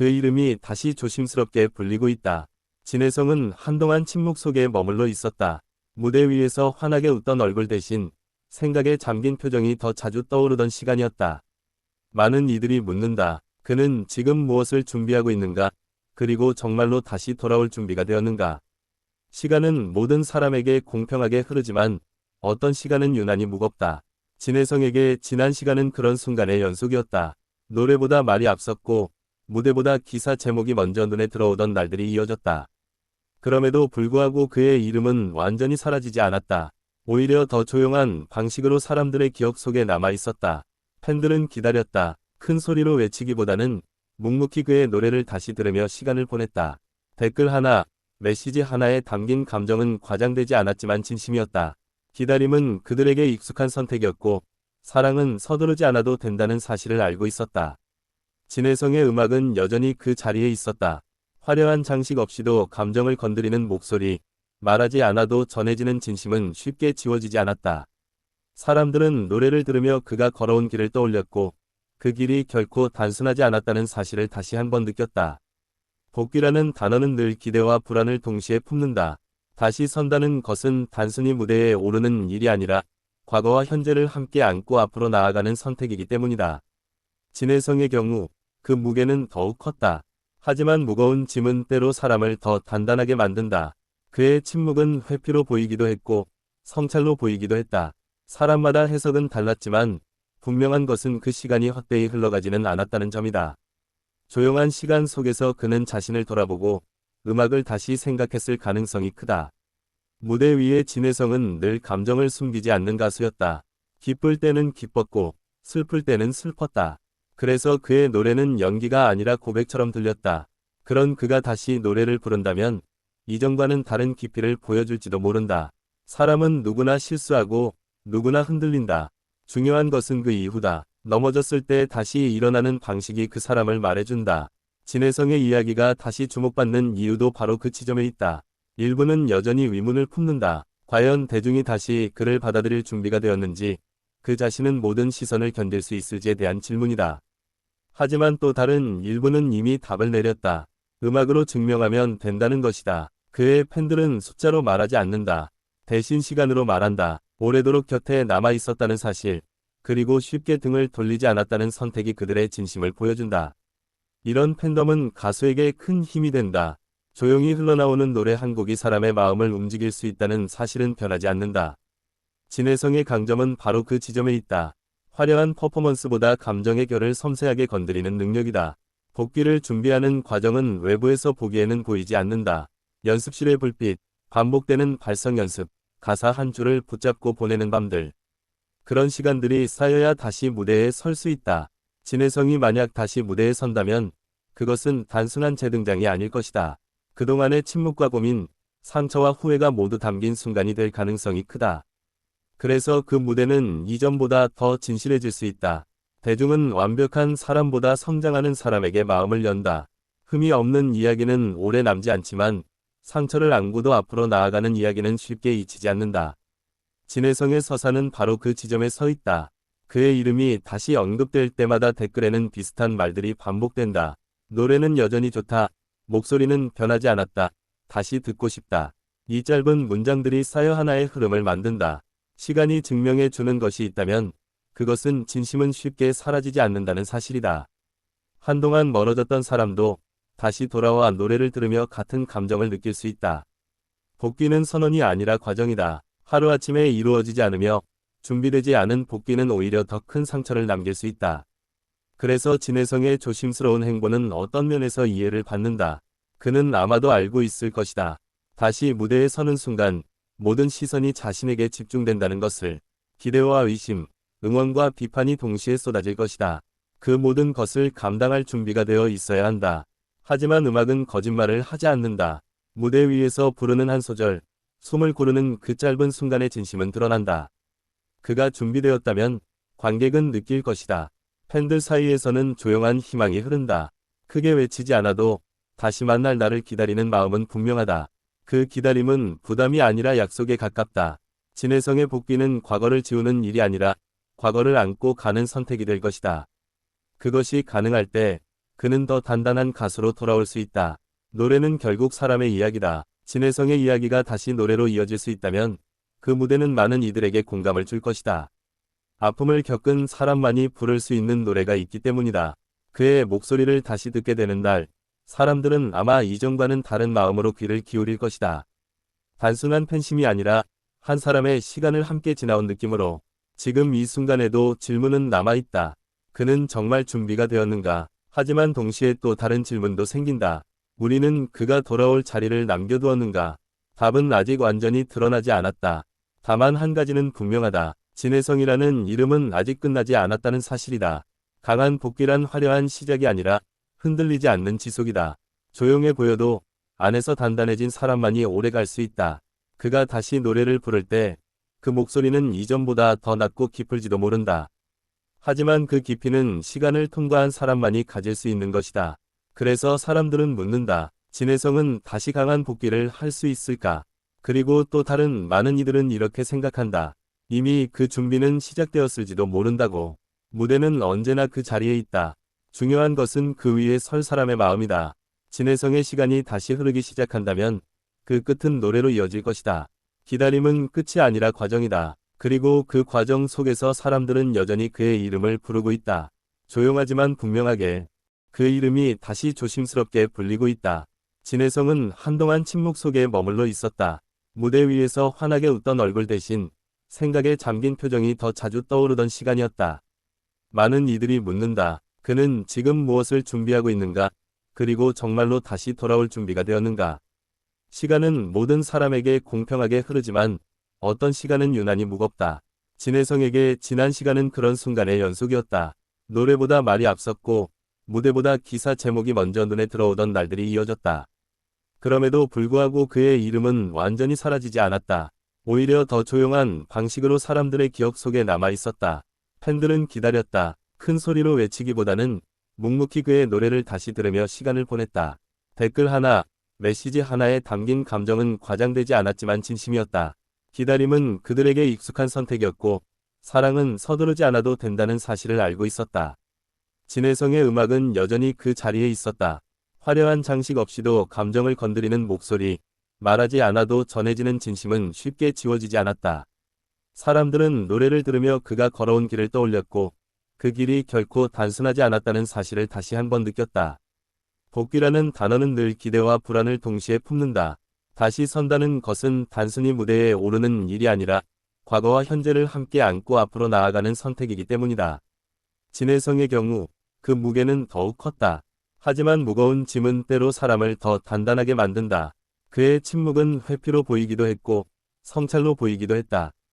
그 이름이 다시 조심스럽게 불리고 있다. 진혜성은 한동안 침묵 속에 머물러 있었다. 무대 위에서 환하게 웃던 얼굴 대신 생각에 잠긴 표정이 더 자주 떠오르던 시간이었다. 많은 이들이 묻는다. 그는 지금 무엇을 준비하고 있는가? 그리고 정말로 다시 돌아올 준비가 되었는가? 시간은 모든 사람에게 공평하게 흐르지만 어떤 시간은 유난히 무겁다. 진혜성에게 지난 시간은 그런 순간의 연속이었다. 노래보다 말이 앞섰고 무대보다 기사 제목이 먼저 눈에 들어오던 날들이 이어졌다. 그럼에도 불구하고 그의 이름은 완전히 사라지지 않았다. 오히려 더 조용한 방식으로 사람들의 기억 속에 남아 있었다. 팬들은 기다렸다. 큰 소리로 외치기보다는 묵묵히 그의 노래를 다시 들으며 시간을 보냈다. 댓글 하나, 메시지 하나에 담긴 감정은 과장되지 않았지만 진심이었다. 기다림은 그들에게 익숙한 선택이었고 사랑은 서두르지 않아도 된다는 사실을 알고 있었다. 진혜성의 음악은 여전히 그 자리에 있었다. 화려한 장식 없이도 감정을 건드리는 목소리, 말하지 않아도 전해지는 진심은 쉽게 지워지지 않았다. 사람들은 노래를 들으며 그가 걸어온 길을 떠올렸고 그 길이 결코 단순하지 않았다는 사실을 다시 한번 느꼈다. 복귀라는 단어는 늘 기대와 불안을 동시에 품는다. 다시 선다는 것은 단순히 무대에 오르는 일이 아니라 과거와 현재를 함께 안고 앞으로 나아가는 선택이기 때문이다. 진혜성의 경우 그 무게는 더욱 컸다. 하지만 무거운 짐은 때로 사람을 더 단단하게 만든다. 그의 침묵은 회피로 보이기도 했고 성찰로 보이기도 했다. 사람마다 해석은 달랐지만 분명한 것은 그 시간이 헛되이 흘러가지는 않았다는 점이다. 조용한 시간 속에서 그는 자신을 돌아보고 음악을 다시 생각했을 가능성이 크다. 무대 위의 진혜성은 늘 감정을 숨기지 않는 가수였다. 기쁠 때는 기뻤고 슬플 때는 슬펐다. 그래서 그의 노래는 연기가 아니라 고백처럼 들렸다. 그런 그가 다시 노래를 부른다면 이전과는 다른 깊이를 보여줄지도 모른다. 사람은 누구나 실수하고 누구나 흔들린다. 중요한 것은 그 이후다. 넘어졌을 때 다시 일어나는 방식이 그 사람을 말해준다. 진혜성의 이야기가 다시 주목받는 이유도 바로 그 지점에 있다. 일부는 여전히 의문을 품는다. 과연 대중이 다시 그를 받아들일 준비가 되었는지, 그 자신은 모든 시선을 견딜 수 있을지에 대한 질문이다. 하지만 또 다른 일부는 이미 답을 내렸다. 음악으로 증명하면 된다는 것이다. 그의 팬들은 숫자로 말하지 않는다. 대신 시간으로 말한다. 오래도록 곁에 남아 있었다는 사실, 그리고 쉽게 등을 돌리지 않았다는 선택이 그들의 진심을 보여준다. 이런 팬덤은 가수에게 큰 힘이 된다. 조용히 흘러나오는 노래 한 곡이 사람의 마음을 움직일 수 있다는 사실은 변하지 않는다. 진혜성의 강점은 바로 그 지점에 있다. 화려한 퍼포먼스보다 감정의 결을 섬세하게 건드리는 능력이다. 복귀를 준비하는 과정은 외부에서 보기에는 보이지 않는다. 연습실의 불빛, 반복되는 발성 연습, 가사 한 줄을 붙잡고 보내는 밤들. 그런 시간들이 쌓여야 다시 무대에 설 수 있다. 진혜성이 만약 다시 무대에 선다면 그것은 단순한 재등장이 아닐 것이다. 그동안의 침묵과 고민, 상처와 후회가 모두 담긴 순간이 될 가능성이 크다. 그래서 그 무대는 이전보다 더 진실해질 수 있다. 대중은 완벽한 사람보다 성장하는 사람에게 마음을 연다. 흠이 없는 이야기는 오래 남지 않지만 상처를 안고도 앞으로 나아가는 이야기는 쉽게 잊히지 않는다. 진혜성의 서사는 바로 그 지점에 서 있다. 그의 이름이 다시 언급될 때마다 댓글에는 비슷한 말들이 반복된다. 노래는 여전히 좋다. 목소리는 변하지 않았다. 다시 듣고 싶다. 이 짧은 문장들이 쌓여 하나의 흐름을 만든다. 시간이 증명해 주는 것이 있다면 그것은 진심은 쉽게 사라지지 않는다는 사실이다. 한동안 멀어졌던 사람도 다시 돌아와 노래를 들으며 같은 감정을 느낄 수 있다. 복귀는 선언이 아니라 과정이다. 하루아침에 이루어지지 않으며 준비되지 않은 복귀는 오히려 더 큰 상처를 남길 수 있다. 그래서 진혜성의 조심스러운 행보는 어떤 면에서 이해를 받는다. 그는 아마도 알고 있을 것이다. 다시 무대에 서는 순간 모든 시선이 자신에게 집중된다는 것을 기대와 의심, 응원과 비판이 동시에 쏟아질 것이다. 그 모든 것을 감당할 준비가 되어 있어야 한다. 하지만 음악은 거짓말을 하지 않는다. 무대 위에서 부르는 한 소절, 숨을 고르는 그 짧은 순간의 진심은 드러난다. 그가 준비되었다면 관객은 느낄 것이다. 팬들 사이에서는 조용한 희망이 흐른다. 크게 외치지 않아도 다시 만날 나를 기다리는 마음은 분명하다. 그 기다림은 부담이 아니라 약속에 가깝다. 진혜성의 복귀는 과거를 지우는 일이 아니라 과거를 안고 가는 선택이 될 것이다. 그것이 가능할 때 그는 더 단단한 가수로 돌아올 수 있다. 노래는 결국 사람의 이야기다. 진혜성의 이야기가 다시 노래로 이어질 수 있다면 그 무대는 많은 이들에게 공감을 줄 것이다. 아픔을 겪은 사람만이 부를 수 있는 노래가 있기 때문이다. 그의 목소리를 다시 듣게 되는 날, 사람들은 아마 이전과는 다른 마음으로 귀를 기울일 것이다. 단순한 팬심이 아니라 한 사람의 시간을 함께 지나온 느낌으로 지금 이 순간에도 질문은 남아있다. 그는 정말 준비가 되었는가? 하지만 동시에 또 다른 질문도 생긴다. 우리는 그가 돌아올 자리를 남겨두었는가? 답은 아직 완전히 드러나지 않았다. 다만 한 가지는 분명하다. 진혜성이라는 이름은 아직 끝나지 않았다는 사실이다. 강한 복귀란 화려한 시작이 아니라 흔들리지 않는 지속이다. 조용해 보여도 안에서 단단해진 사람만이 오래 갈 수 있다. 그가 다시 노래를 부를 때 그 목소리는 이전보다 더 낮고 깊을지도 모른다. 하지만 그 깊이는 시간을 통과한 사람만이 가질 수 있는 것이다. 그래서 사람들은 묻는다. 진혜성은 다시 강한 복귀를 할 수 있을까? 그리고 또 다른 많은 이들은 이렇게 생각한다. 이미 그 준비는 시작되었을지도 모른다고. 무대는 언제나 그 자리에 있다. 중요한 것은 그 위에 설 사람의 마음이다. 진혜성의 시간이 다시 흐르기 시작한다면 그 끝은 노래로 이어질 것이다. 기다림은 끝이 아니라 과정이다. 그리고 그 과정 속에서 사람들은 여전히 그의 이름을 부르고 있다. 조용하지만 분명하게 그 이름이 다시 조심스럽게 불리고 있다. 진혜성은 한동안 침묵 속에 머물러 있었다. 무대 위에서 환하게 웃던 얼굴 대신 생각에 잠긴 표정이 더 자주 떠오르던 시간이었다. 많은 이들이 묻는다. 그는 지금 무엇을 준비하고 있는가? 그리고 정말로 다시 돌아올 준비가 되었는가? 시간은 모든 사람에게 공평하게 흐르지만 어떤 시간은 유난히 무겁다. 진혜성에게 지난 시간은 그런 순간의 연속이었다. 노래보다 말이 앞섰고 무대보다 기사 제목이 먼저 눈에 들어오던 날들이 이어졌다. 그럼에도 불구하고 그의 이름은 완전히 사라지지 않았다. 오히려 더 조용한 방식으로 사람들의 기억 속에 남아 있었다. 팬들은 기다렸다. 큰 소리로 외치기보다는 묵묵히 그의 노래를 다시 들으며 시간을 보냈다. 댓글 하나, 메시지 하나에 담긴 감정은 과장되지 않았지만 진심이었다. 기다림은 그들에게 익숙한 선택이었고, 사랑은 서두르지 않아도 된다는 사실을 알고 있었다. 진혜성의 음악은 여전히 그 자리에 있었다. 화려한 장식 없이도 감정을 건드리는 목소리, 말하지 않아도 전해지는 진심은 쉽게 지워지지 않았다. 사람들은 노래를 들으며 그가 걸어온 길을 떠올렸고 그 길이 결코 단순하지 않았다는 사실을 다시 한번 느꼈다. 복귀라는 단어는 늘 기대와 불안을 동시에 품는다. 다시 선다는 것은 단순히 무대에 오르는 일이 아니라 과거와 현재를 함께 안고 앞으로 나아가는 선택이기 때문이다. 진혜성의 경우 그 무게는 더욱 컸다. 하지만 무거운 짐은 때로 사람을 더 단단하게 만든다. 그의 침묵은 회피로 보이기도 했고 성찰로 보이기도 했다.